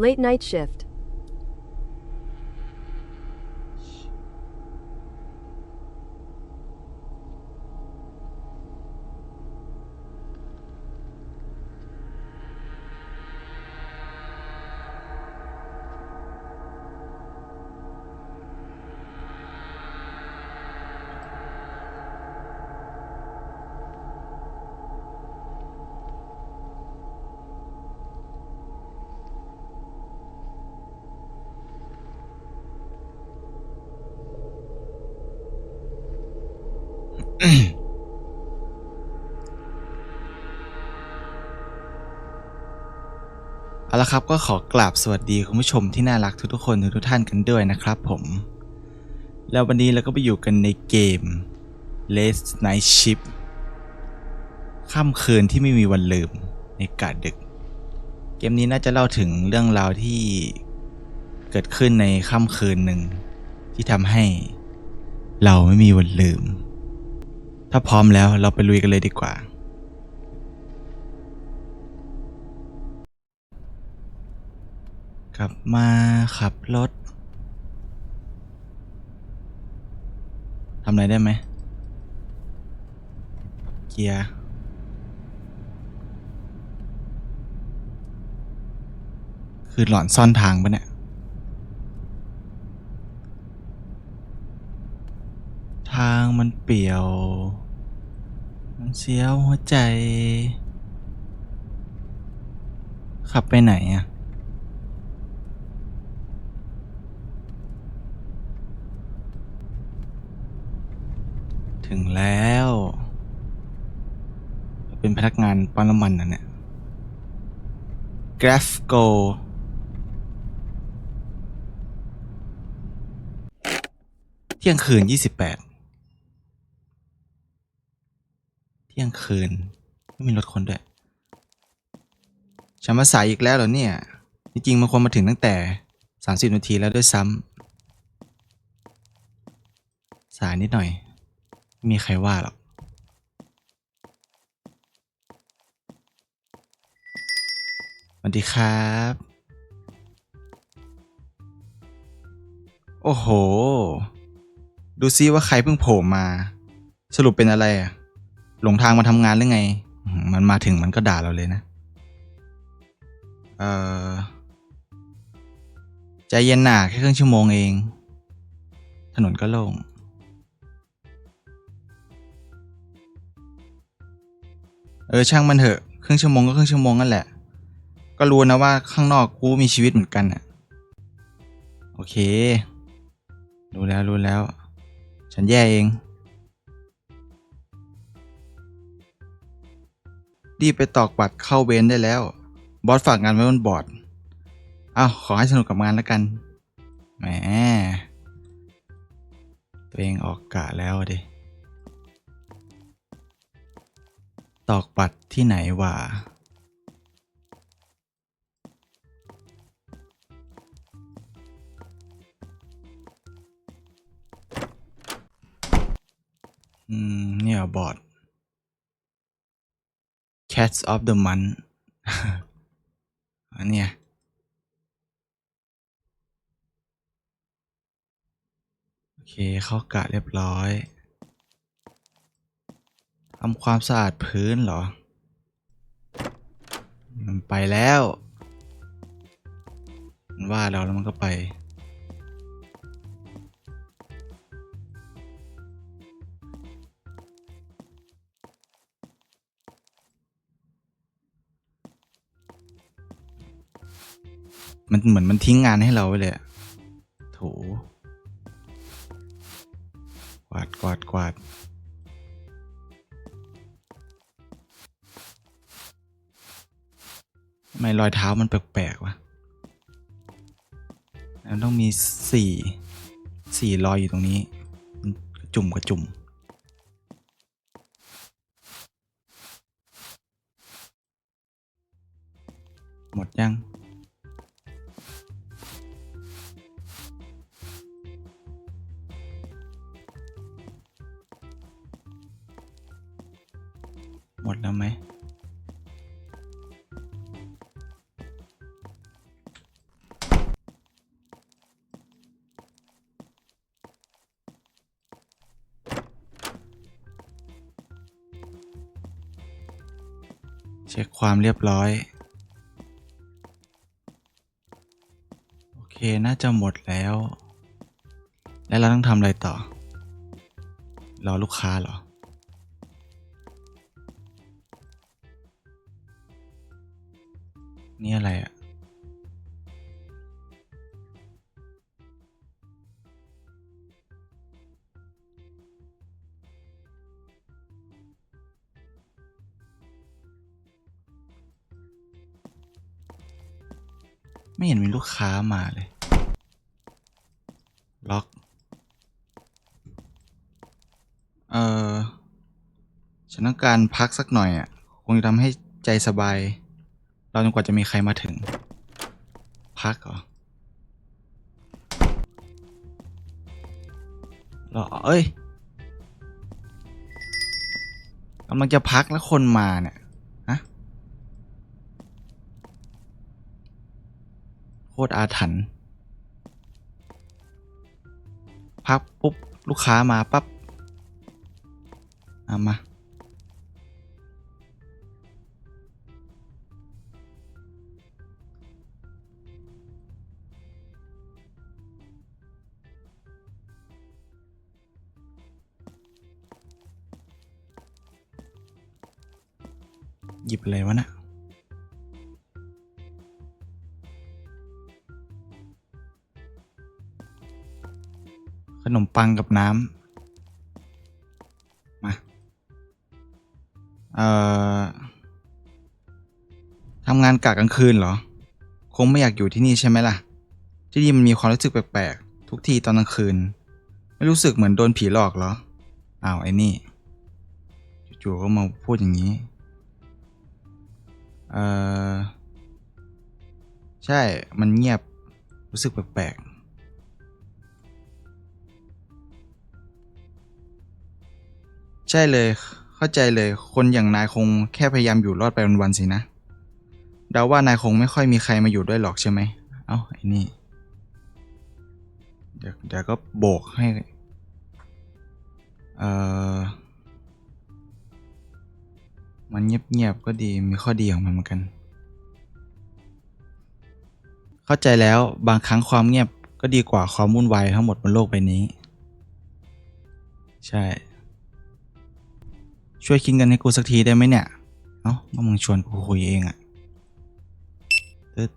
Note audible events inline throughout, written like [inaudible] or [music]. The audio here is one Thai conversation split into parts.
Late night shift. [clears throat] เอาละครับก็ขอกราบสวัสดีคุณผู้ชมที่น่ารักทุกๆคนทุกๆท่านกันด้วยนะครับผม แล้ววันนี้เราก็ไปอยู่กันในเกม Last Night Shift ค่ำคืนที่ไม่มีวันลืมในกาดดึก เกมนี้น่าจะเล่าถึงเรื่องราวที่เกิดขึ้นในค่ำคืนหนึ่งที่ทำให้เราไม่มีวันลืม ถ้าพร้อมแล้วเราไปลุยกันเลยดีกว่า กลับมาขับรถทำอะไรได้ไหม เกียร์คือหลอนซ่อนทางปะเนี่ย ทางมันเปี่ยว เสียวหัวใจ ขับไปไหนอะถึงแล้ว เป็นพนักงานปั๊มน้ำมันนะเนี่ย g r a f Go เที่ยงคืน 28 เที่ยงคืน ไม่มีรถคนด้วยฉันมาสายอีกแล้วเหรอเนี่ย จริงๆมันควรมาถึงตั้งแต่ 30 นาทีแล้วด้วยซ้ำสายนิดหน่อย ไม่มีใครว่าหรอกสวัสดีครับ โอ้โห ดูซิว่าใครเพิ่งโผล่มา สรุปเป็นอะไรอะ หลงทางมาทำงานหรือไง มันมาถึงมันก็ด่าเราเลยนะ เอ่อใจเย็นหนาแค่ครึ่งชั่วโมงเอง ถนนก็โล่งเออช่างมันเถอะครึ่งชั่วโมงก็ครึ่งชั่วโมงนั่นแหละ ก็รู้นะว่าข้างนอกกูมีชีวิตเหมือนกันอะโอเค รู้แล้วรู้แล้ว ฉันแย่เอง รีบไปตอกบัตรเข้าเวนได้แล้ว บอสฝากงานไว้บนบอร์ดอ้าวขอให้สนุกกับงานแล้วกัน แหม ตัวเองออกกะแล้วดิ ตอกบัตรที่ไหนวะอืม เนี่ยบอร์ด Cats of the Month อันเนี้ยโอเค เข้ากะเรียบร้อยทำความสะอาดพื้นเหรอ มันไปแล้ว มันว่าเราแล้วมันก็ไป มันเหมือนมันทิ้งงานให้เราไว้เลยโถกวาดกวาดกวาดทำไมรอยเท้ามันแปลกๆวะมันต้องมีสี่สี่รอยอยู่ตรงนี้ จุ่มกระจุ่มหมดยัง ความเรียบร้อย โอเค น่าจะหมดแล้ว แล้วเราต้องทำอะไรต่อ รอลูกค้าเหรอ ไม่เห็นมีลูกค้ามาเลย ล็อก เออฉันต้องการพักสักหน่อยอะ คงจะทำให้ใจสบาย เราจนกว่าจะมีใครมาถึง พักเหรอหรอเอ้ยกำลังจะพักแล้วคนมาเนี่ย ฮะ โค ตรอาถรรพ์พักปุ๊บ ลูกค้ามาปั๊บเอามา หยิบอะไรวะนะ่ะ นมปังกับน้ำมาเอ่อทำงานกะกลางคืนเหรอ คงไม่อยากอยู่ที่นี่ใช่ไหมล่ะ ที่นี่มันมีความรู้สึกแปลกๆ ทุกทีตอนกลางคืน ไม่รู้สึกเหมือนโดนผีหลอกเหรอ อ้าวไอ้นี่จู่ๆก็มาพูดอย่างนี้ เอ่อ ใช่ มันเงียบ รู้สึกแปลกๆ ใช่เลย เข้าใจเลย คนอย่างนายคงแค่พยายามอยู่รอดไปวันๆสินะเดาว่านายคงไม่ค่อยมีใครมาอยู่ด้วยหรอกใช่ไหม เอ้าไอ้นี่ เดี๋ยวเดี๋ยวก็โบกให้ เออมันเงียบๆก็ดีมีข้อดีของมันเหมือนกัน เข้าใจแล้วบางครั้งความเงียบก็ดีกว่าความวุ่นวายทั้งหมดบนโลกใบนี้ ใช่ ช่วยคิดเงินให้กูสักทีได้ไหมเนี่ย เอ้าก็มึงชวนกูคุยเองอะตึ๊ด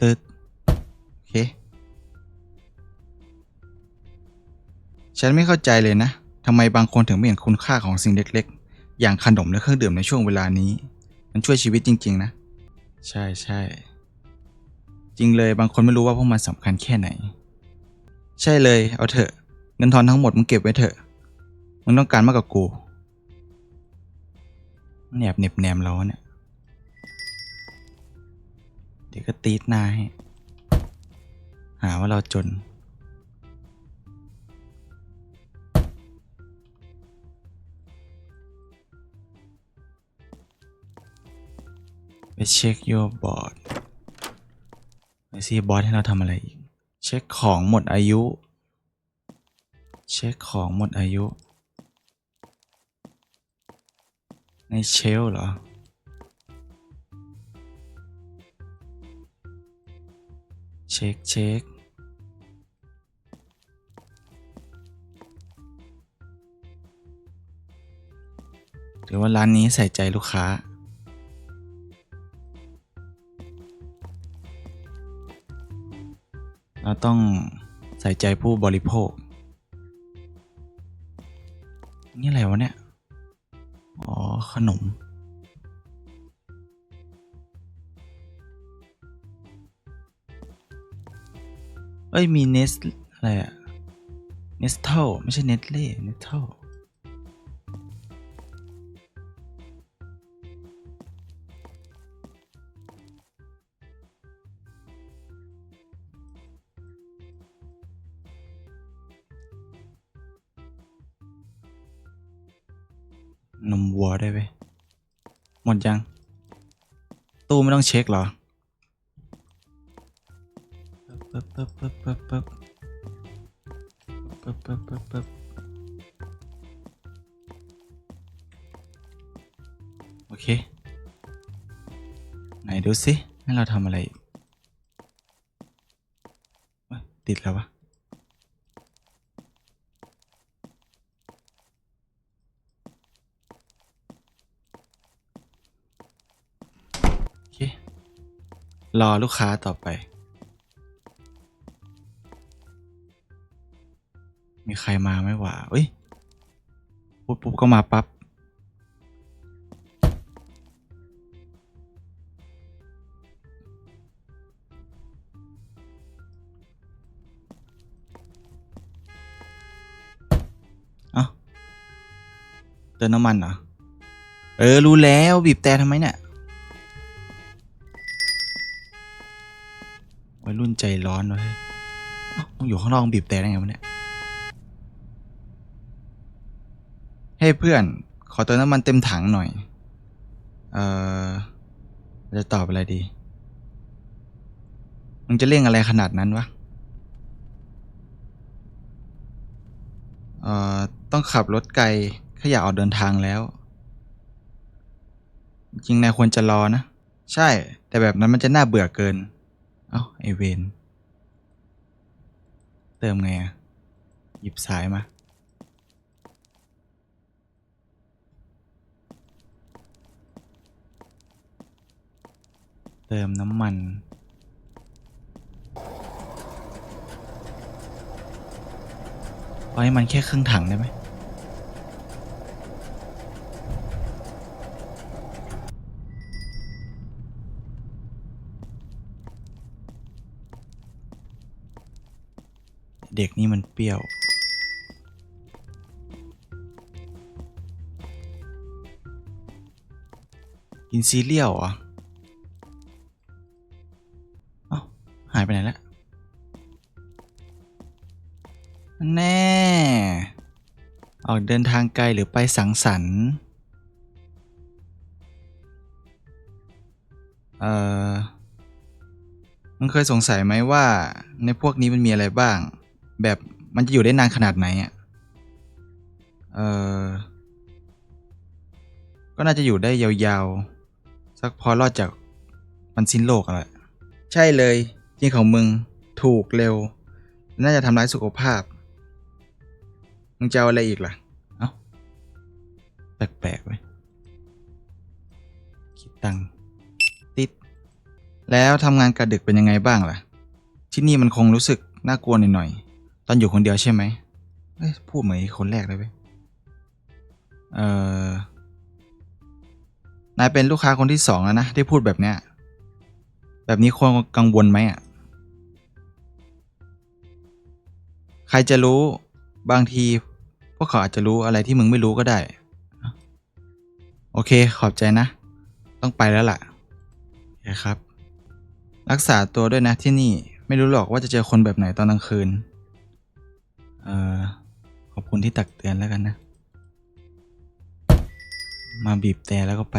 ตึ๊ดโอเค ฉันไม่เข้าใจเลยนะทำไมบางคนถึงไม่เห็นคุณค่าของสิ่งเล็กๆ อย่างขนมและเครื่องดื่มในช่วงเวลานี้ มันช่วยชีวิตจริง ๆ นะ ใช่ใช่จริงเลยบางคนไม่รู้ว่าพวกมันสำคัญแค่ไหน ใช่เลยเอาเถอะเงินทอนทั้งหมดมึงเก็บไว้เถอะมึงต้องการมากกว่ากู มันแอบเหน็บแนมเราเนี่ย เดี๋ยวก็ตีดหน้าให้ หาว่าเราจน ไปเช็ค your board ไปซีบอสให้เราทำอะไรอีก เช็คของหมดอายุ เช็คของหมดอายุ ในเชลเหรอ เช็คเช็คหรือว่าร้านนี้ใส่ใจลูกค้า เราต้องใส่ใจผู้บริโภค นี่อะไรวะเนี่ย อ๋อ ขนม เอ้ย มีเนส อะไรอะเนสเทลไม่ใช่เนสเล่ เนสเทล ดยัง ตู้ไม่ต้องเช็คเหรอปึ๊บปึ๊บปึ๊บปึ๊บปึ๊บปึ๊บปึ๊บปึ๊บปึ๊บโอเค ไหนดูสิให้เราทำอะไรอีกเฮ้ยติดแล้ววะ โอเค รอลูกค้าต่อไป มีใครมาไหมวะเอ้ย ปุ๊บปุ๊บก็มาปั๊บ เอ้า เติมน้ำมันเหรอ เออ รู้แล้ว บีบแต่ทำไมเนี่ย ใจร้อนเลยเอ้ามึงอยู่ข้างนอกมึงบีบแต่ได้ไงวะเนี่ย เฮ้ยเพื่อน ขอเติมน้ำมันเต็มถังหน่อย เอ่อ จะตอบอะไรดี มึงจะเร่งอะไรขนาดนั้นวะ เอ่อ ต้องขับรถไกลแค่อยากออกเดินทางแล้ว จริงนายควรจะรอนะ ใช่ แต่แบบนั้นมันจะน่าเบื่อเกิน เอ้า ไอเวนเติมไงอะหยิบสายมา เติมน้ำมันเอาให้มันแค่ครึ่งถังได้ไหม เด็กนี่มันเปรี้ยว กินซีเรียลเหรอเอ้าหายไปไหนแล้วแน่ ออกเดินทางไกลหรือไปสังสรรค์เอ่อมึงเคยสงสัยไหมว่าในพวกนี้มันมีอะไรบ้าง แบบมันจะอยู่ได้นานขนาดไหนอะ เออก็น่าจะอยู่ได้ยาวๆ สักพอรอดจากมันสิ้นโลกอะแหละใช่เลย จริงของมึงถูกเร็ว น่าจะทำร้ายสุขภาพ มึงจะเอาอะไรอีกล่ะ เอ้า แปลกๆเว้ยคิดตังติด แล้วทำงานกะดึกเป็นยังไงบ้างล่ะ ที่นี่มันคงรู้สึกน่ากลัวหน่อยๆ ตอนอยู่คนเดียวใช่ไหมเอ้ยพูดเหมือนคนแรกเลยเว้ยเอ่อนายเป็นลูกค้าคนที่สองแล้วนะที่พูดแบบเนี้ย แบบนี้ควรกังวลไหมอะ ใครจะรู้บางที พวกเขาอาจจะรู้อะไรที่มึงไม่รู้ก็ได้ โอเคขอบใจนะ ต้องไปแล้วล่ะโอเคครับ รักษาตัวด้วยนะที่นี่ไม่รู้หรอกว่าจะเจอคนแบบไหนตอนกลางคืน เออขอบคุณที่ตักเตือนแล้วกันนะ มาบีบแต่แล้วก็ไป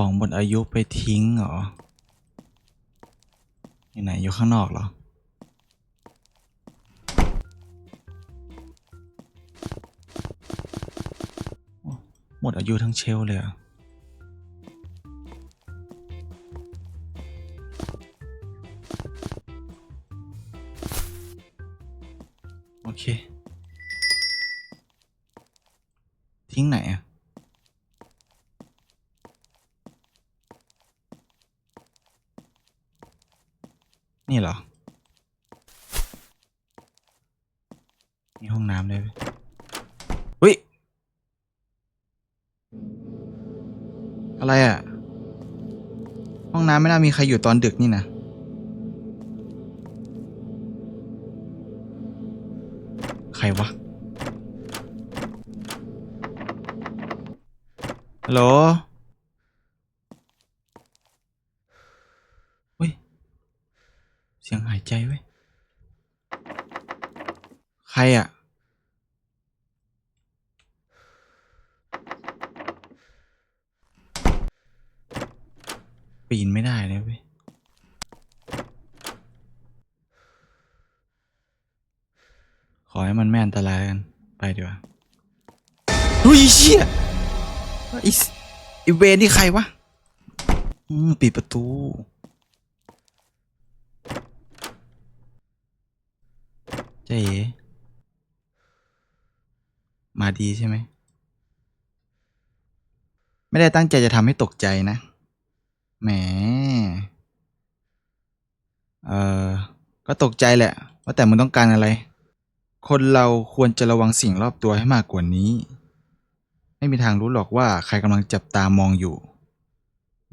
ของหมดอายุไปทิ้งเหรอ อยู่ไหนอยู่ข้างนอกเหรอ หมดอายุทั้งเชลเลยเหรอ อะไรอะห้องน้ำไม่น่ามีใครอยู่ตอนดึกนี่นะ ใครวะ ฮัลโหลเฮ้ย เสียงหายใจเว้ย ใครอะปีนไม่ได้เลยเว้ย อให้มันไม่อันตรายแล้วกัน ไปดีกว่าเฮ้ยเชี่ยไอ้สไอ้เวรนี่ใครวะอืมปิดประตู เจ๊มาดีใช่ไหม ไม่ได้ตั้งใจจะทำให้ตกใจนะ แหม เออก็ตกใจแหละ ว่าแต่มึงต้องการอะไร คนเราควรจะระวังสิ่งรอบตัวให้มากกว่านี้ ไม่มีทางรู้หรอกว่าใครกำลังจับตามองอยู่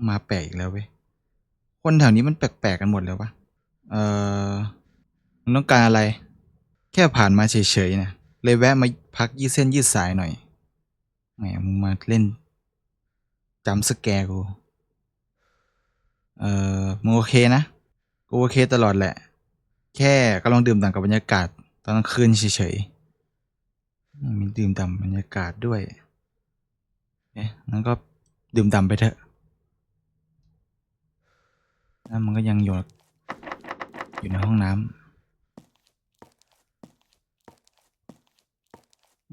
มาแปลกอีกแล้วเว้ย คนแถวนี้มันแปลกๆกันหมดเลยวะเออมึงต้องการอะไร แค่ผ่านมาเฉยๆนะเลยแวะมาพักยืดเส้นยืดสายหน่อย แหมมึงมาเล่นจำสแกร์กู เออมึงโอเคนะ กูโอเคตลอดแหละ แค่กำลังดื่มด่ำกับบรรยากาศตอนกลางคืนเฉยๆมมีดื่มด่ำบรรยากาศด้วย เอ๊ะงั้นก็ดื่มด่ำไปเถอะแล้วมันก็ยังอยู่อยู่ในห้องน้ำ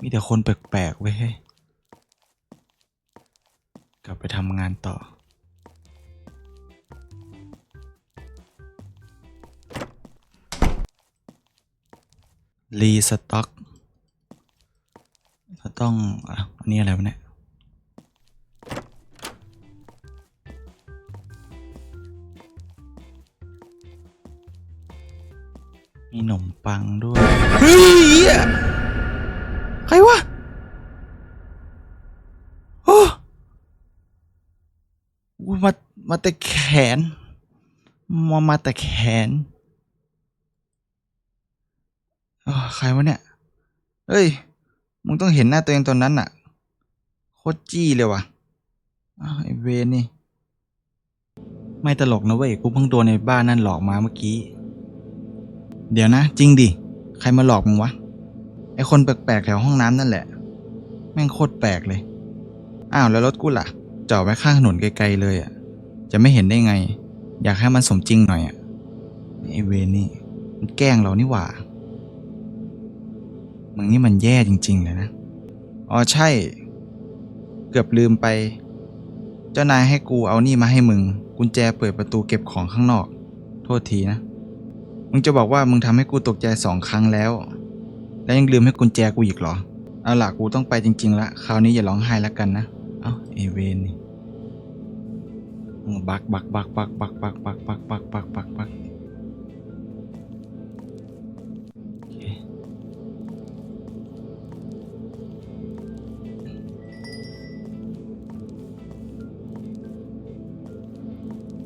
มีแต่คนแปลกๆเว้ยเฮ้ยกลับไปทำงานต่อรีสต็อก ก็ต้องอันนี้อะไรวะเนี่ย มีขนมปังด้วยเฮ้ยใครวะโอ้มามาแต่แขน มามาแต่แขนอ้อใครวะเนี่ย เฮ้ย มึงต้องเห็นหน้าตัวเองตอนนั้นน่ะโคตรจี้เลยว่ะอ้าวไอเวนนี่ ไม่ตลกนะเว้ย กูเพิ่งโดนในบ้านนั่นหลอกมาเมื่อกี้ เดี๋ยวนะ จริงดิ ใครมาหลอกมึงวะ ไอคนแปลกๆแถวห้องน้ำนั่นแหละ แม่งโคตรแปลกเลย อ้าวแล้วรถกูล่ะ จอดไว้ข้างถนนไกลๆเลยอะ จะไม่เห็นได้ไง อยากให้มันสมจริงหน่อยอะ ไอเวนนี่มันแกล้งเรานี่หว่า มึงนี่มันแย่จริง ๆ เลยนะ อ๋อใช่ เกือบลืมไป เจ้านายให้กูเอานี่มาให้มึง กุญแจเปิดประตูเก็บของข้างนอก โทษทีนะ มึงจะบอกว่ามึงทำให้กูตกใจสองครั้งแล้ว แล้วยังลืมให้กุญแจกูอีกเหรอ เอาล่ะกูต้องไปจริงๆละ คราวนี้อย่าร้องไห้แล้วกันนะ เอ้าเอเวนนี่บักบักบักบักบักบักบักบักบักบักบักบัก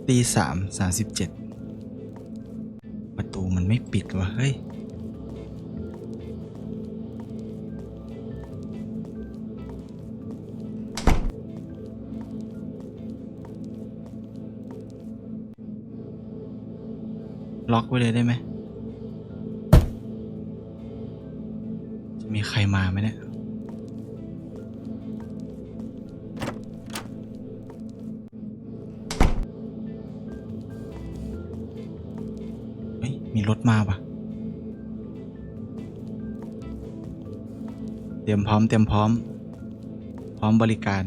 ตีสามสามสิบเจ็ด ไม่ปิดวะเฮ้ยล็อกไว้เลยได้ไหม จะมีใครมาไหมเนี่ย รถมาปะเตรียมพร้อมเตรียมพร้อม พร้อมบริการ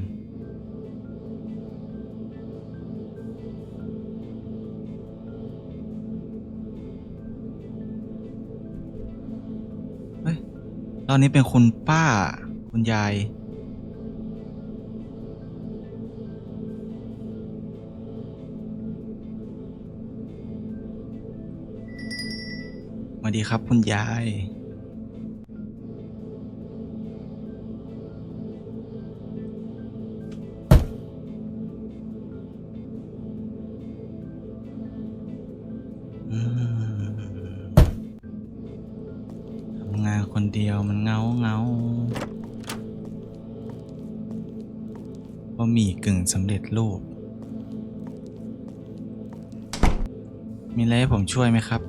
เฮ้ยตอนนี้เป็นคุณป้า คุณยาย วัสดีครับคุณยาย ทำงานคนเดียวมันเงาเงาบะหมี่กึ่งสำเร็จรูป มีอะไรให้ผมช่วยไหมครับ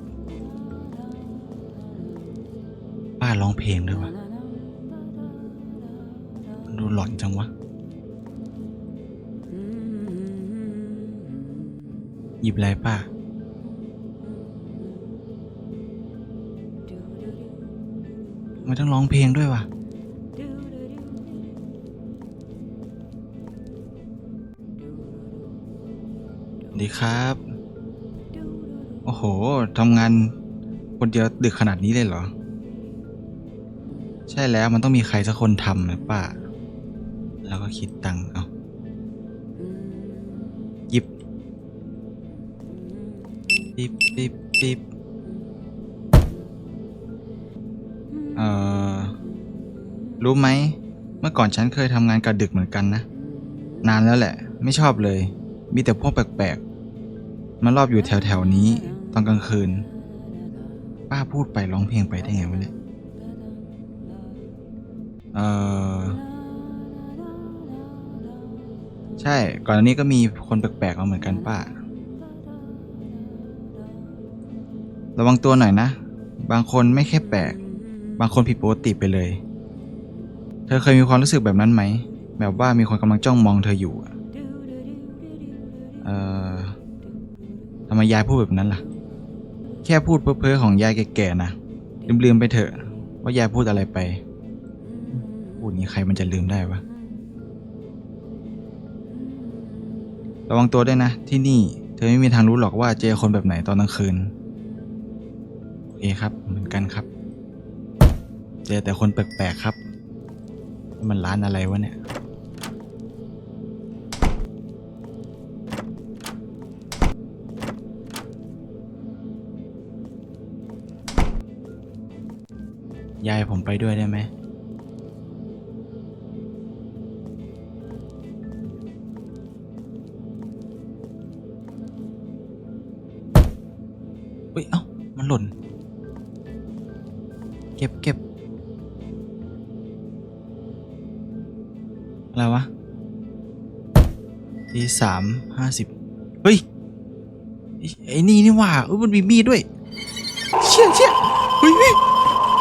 หยิบอะไรป้ามไม่ต้องร้องเพลงด้วยวะดีครับ โอ้โห ทำงานคนเดียวดึกขนาดนี้เลยเหรอ ใช่แล้วมันต้องมีใครสักคนทำนะป้า แล้วก็คิดตังค์ ปิ๊บปิ๊บปิ๊บเอ่อ รู้ไหม เมื่อก่อนฉันเคยทำงานกะดึกเหมือนกันนะ นานแล้วแหละ ไม่ชอบเลย มีแต่พวกแปลกๆ มารอบอยู่แถวๆนี้ ตอนกลางคืน ป้าพูดไปร้องเพลงไปได้ไงวะเนี่ย เออใช่ ก่อนอันนี้ก็มีคนแปลกๆมาเหมือนกันป้า ระวังตัวหน่อยนะ บางคนไม่แค่แปลก บางคนผิดปกติไปเลย เธอเคยมีความรู้สึกแบบนั้นไหม แบบว่ามีคนกำลังจ้องมองเธออยู่ เอ่อทำไมยายพูดแบบนั้นล่ะ แค่พูดเพ้อๆของยายแก่ๆนะลืมๆไปเถอะ ว่ายายพูดอะไรไป พูดอย่างนี้ใครมันจะลืมได้วะระวังตัวด้วยนะ ที่นี่ เธอไม่มีทางรู้หรอกว่าเจอคนแบบไหนตอนกลางคืน โอเคครับเหมือนกันครับ เจอแต่คนแปลกๆครับ มันร้านอะไรวะเนี่ย ยายผมไปด้วยได้ไหม สามห้าสิบเฮ้ย ไอ้นี่นี่ว่าเออมันมีมีดด้วย เชี่ยเชี่ยเฮ้ยเฮ้ย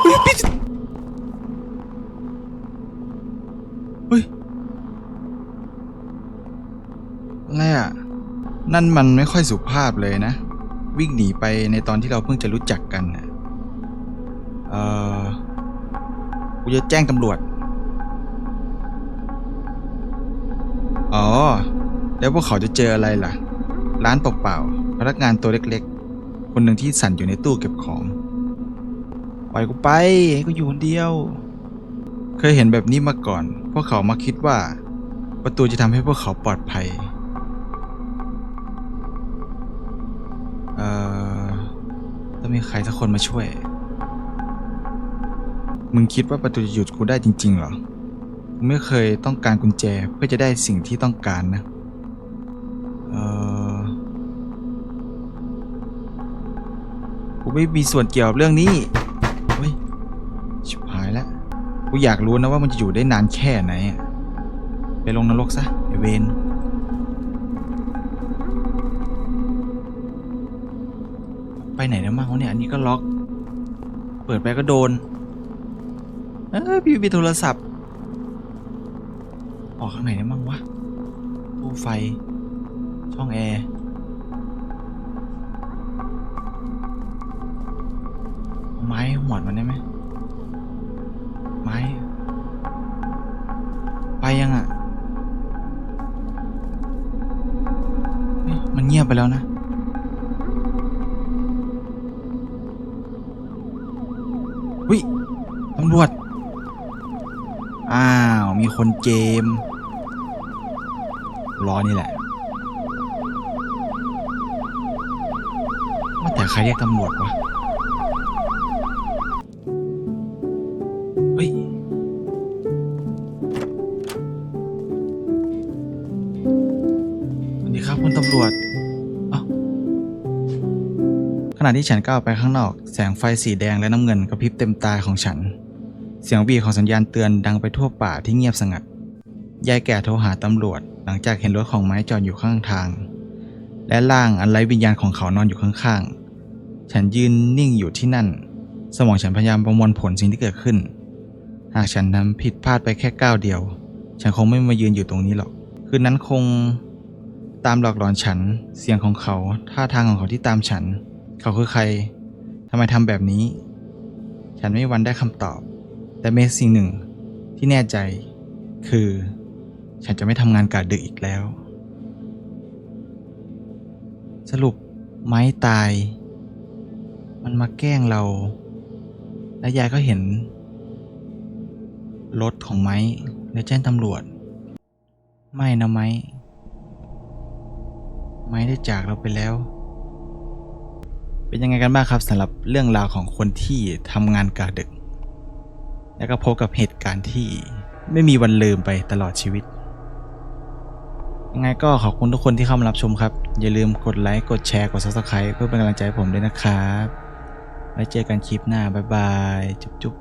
เฮ้ยปิดเฮ้ยอะไรอะ นั่นมันไม่ค่อยสุภาพเลยนะ วิ่งหนีไปในตอนที่เราเพิ่งจะรู้จักกันน่ะเออกูจะแจ้งตำรวจ อ๋อ แล้วพวกเขาจะเจออะไรล่ะ ร้านเปล่าๆพนักงานตัวเล็กๆ คนหนึ่งที่สั่นอยู่ในตู้เก็บของปล่อยกูไปให้กูอยู่คนเดียว เคยเห็นแบบนี้มาก่อน พวกเขามาคิดว่า ประตูจะทำให้พวกเขาปลอดภัยเอ่อต้องมีใครสักคนมาช่วย มึงคิดว่าประตูจะหยุดกูได้จริงๆเหรอ กูไม่เคยต้องการกุญแจเพื่อจะได้สิ่งที่ต้องการนะ กูไม่มีส่วนเกี่ยวกับเรื่องนี้เฮ้ยชิบหายแล้ว กูอยากรู้นะว่ามันจะอยู่ได้นานแค่ไหน ไปลงนรกซะไอเวนไปไหนแล้วมั่งเนี่ยอันนี้ก็ล็อก เปิดไปก็โดน เอ้ยพี่มีโทรศัพท์ ออกข้างไหนได้มั่งวะตู้ไฟ ช่องแอร์ไม้หวดมันได้ไหมไม้ ไปยังอะเอ๊ะมันเงียบไปแล้วนะวิตำรวจ อ้าว มีคนเกม รอนี่แหละว่าแต่ ใครเรียกตำรวจวะ เฮ้ย สวัสดีครับคุณตำรวจอ้าขณะที่ฉันก้าวไปข้างนอก แสงไฟสีแดงและน้ำเงินกระพริบเต็มตาของฉัน เสียงบีบของสัญญาณเตือนดังไปทั่วป่าที่เงียบสงัด ยายแก่โทรหาตำรวจ หลังจากเห็นรถของไม้จอดอยู่ข้างทาง และร่างอันไร้วิญญาณของเขานอนอยู่ข้างๆ ฉันยืนนิ่งอยู่ที่นั่น สมองฉันพยายามประมวลผลสิ่งที่เกิดขึ้น หากฉันทำผิดพลาดไปแค่ก้าวเดียว ฉันคงไม่มายืนอยู่ตรงนี้หรอก คืนนั้นคง ตามหลอกหลอนฉัน เสียงของเขา ท่าทางของเขาที่ตามฉัน เขาคือใครทำไมทำแบบนี้ ฉันไม่วันได้คำตอบ แต่เมสิ่งหนึ่งที่แน่ใจ คือ ฉันจะไม่ทำงานกะดึกอีกแล้ว สรุปไม้ตาย มันมาแกล้งเรา และยายก็เห็น รถของไม้และแจ้งตำรวจ ไม่นะไม้ ไม้ได้จากเราไปแล้ว เป็นยังไงกันบ้างครับสำหรับเรื่องราวของคนที่ทำงานกะดึก แล้วก็พบกับเหตุการณ์ที่ไม่มีวันลืมไปตลอดชีวิต ยังไงก็ขอบคุณทุกคนที่เข้ามารับชมครับ อย่าลืมกดไลค์ กดแชร์ กด subscribe เพื่อเป็นกำลังใจให้ผมด้วยนะครับ ไว้เจอกันคลิปหน้า บ๊ายบาย จุ๊บ